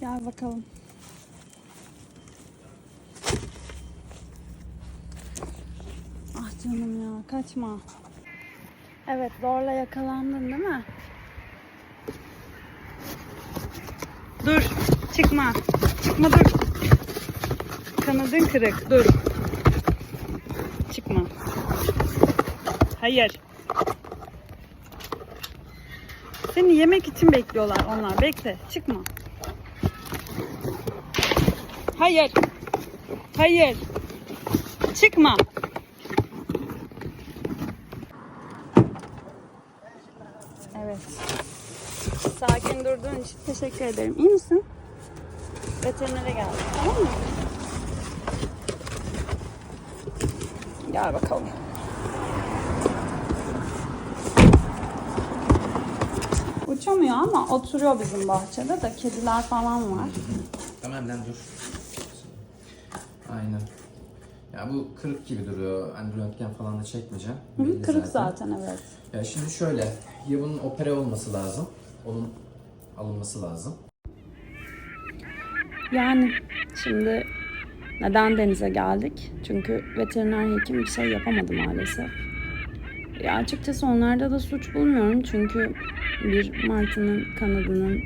Gel bakalım. Ah canım ya kaçma. Evet zorla yakalandın değil mi? Dur çıkma. Çıkma dur. Kanadın kırık dur. Çıkma. Hayır. Seni yemek için bekliyorlar onlar. Bekle. Çıkma. Hayır. Hayır. Çıkma. Evet. Sakin durduğun için teşekkür ederim. İyi misin? Veterinere geldik. Tamam mı? Gel bakalım. Uçamıyor ama oturuyor bizim bahçede de kediler falan var. Tamam lan dur. Aynen. Ya bu kırık gibi duruyor. Hani röntgen falan da çekmeyeceğim. Hı, Belli Kırık zaten evet. Ya şimdi şöyle. Ya bunun opere olması lazım. Onun alınması lazım. Yani şimdi neden denize geldik? Çünkü veteriner hekim bir şey yapamadı maalesef. Ya açıkçası onlarda da suç bulmuyorum çünkü bir martının kanadının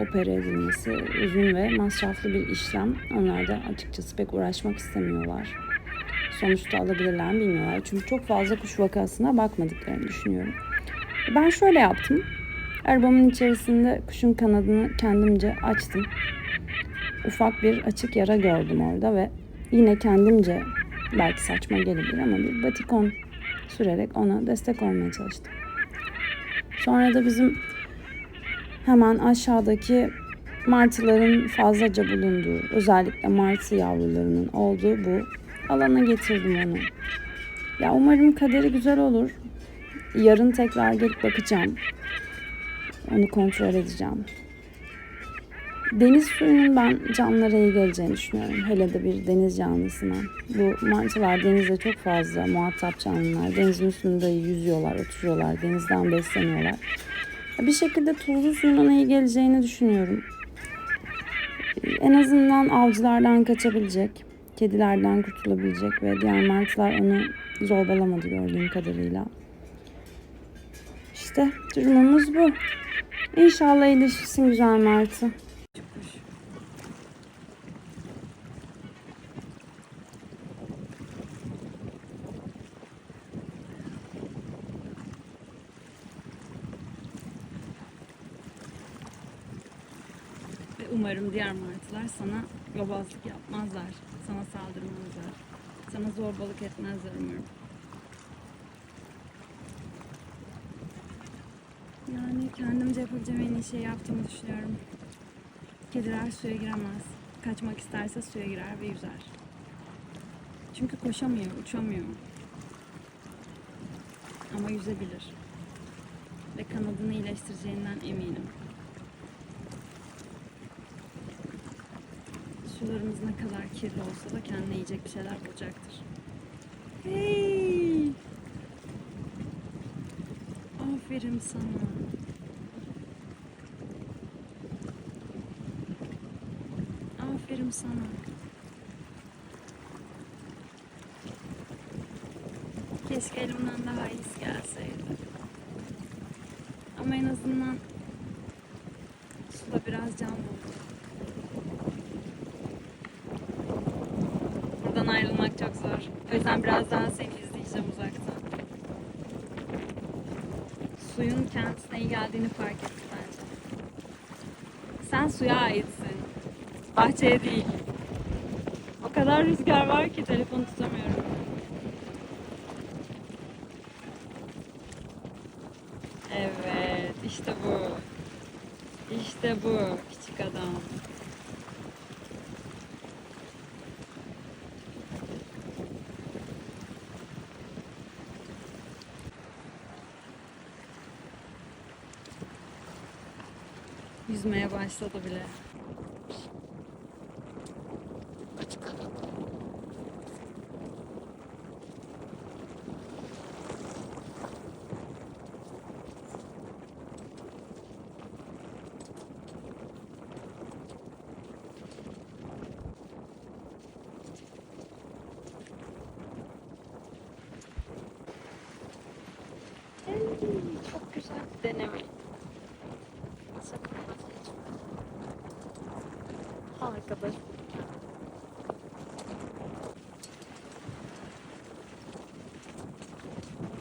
opere edilmesi uzun ve masraflı bir işlem. Onlar da açıkçası pek uğraşmak istemiyorlar. Sonuçta alabilirler mi bilmiyorlar. Çünkü çok fazla kuş vakasına bakmadıklarını düşünüyorum. Ben şöyle yaptım. Arabamın içerisinde kuşun kanadını kendimce açtım. Ufak bir açık yara gördüm orada ve yine kendimce belki saçma gelebilir ama bir batikon sürerek ona destek olmaya çalıştım. Sonra da bizim hemen aşağıdaki martıların fazlaca bulunduğu, özellikle martı yavrularının olduğu bu alana getirdim onu. Ya umarım kaderi güzel olur. Yarın tekrar gelip bakacağım. Onu kontrol edeceğim. Deniz suyunun ben canlılara iyi geleceğini düşünüyorum. Hele de bir deniz canlısına. Bu martılar denizde çok fazla muhatap canlılar. Denizin üstünde yüzüyorlar, oturuyorlar, denizden besleniyorlar. Bir şekilde tuzlu suyun ona iyi geleceğini düşünüyorum. En azından avcılardan kaçabilecek, kedilerden kurtulabilecek ve diğer martılar onu zorbalamadı gördüğüm kadarıyla. İşte durumumuz bu. İnşallah iyileşirsin güzel Martı. Ve umarım diğer martılar sana yobazlık yapmazlar. Sana saldırmazlar. Sana zorbalık etmezler umarım. Yani kendimce yapabileceğim en iyi şeyi yaptığımı düşünüyorum. Kediler suya giremez. Kaçmak isterse suya girer ve yüzer. Çünkü koşamıyor, uçamıyor. Ama yüzebilir. Ve kanadını iyileştireceğinden eminim. Sularımız ne kadar kirli olsa da kendine yiyecek bir şeyler bulacaktır. Hey! Aferin sana. Aferin sana. Keşke elimden daha iyisi gelseydi. Ama en azından suda biraz can buldum. Ayrılmak çok zor. O yüzden biraz daha seni izleyeceğim uzaktan. Suyun kendisine iyi geldiğini fark etti bence. Sen suya aitsin. Bahçeye değil. O kadar rüzgar var ki telefonu tutamıyorum. Evet, işte bu. İşte bu küçük adam. Yüzmeye başladı bile. Çok güzel bir. Oh my goodness.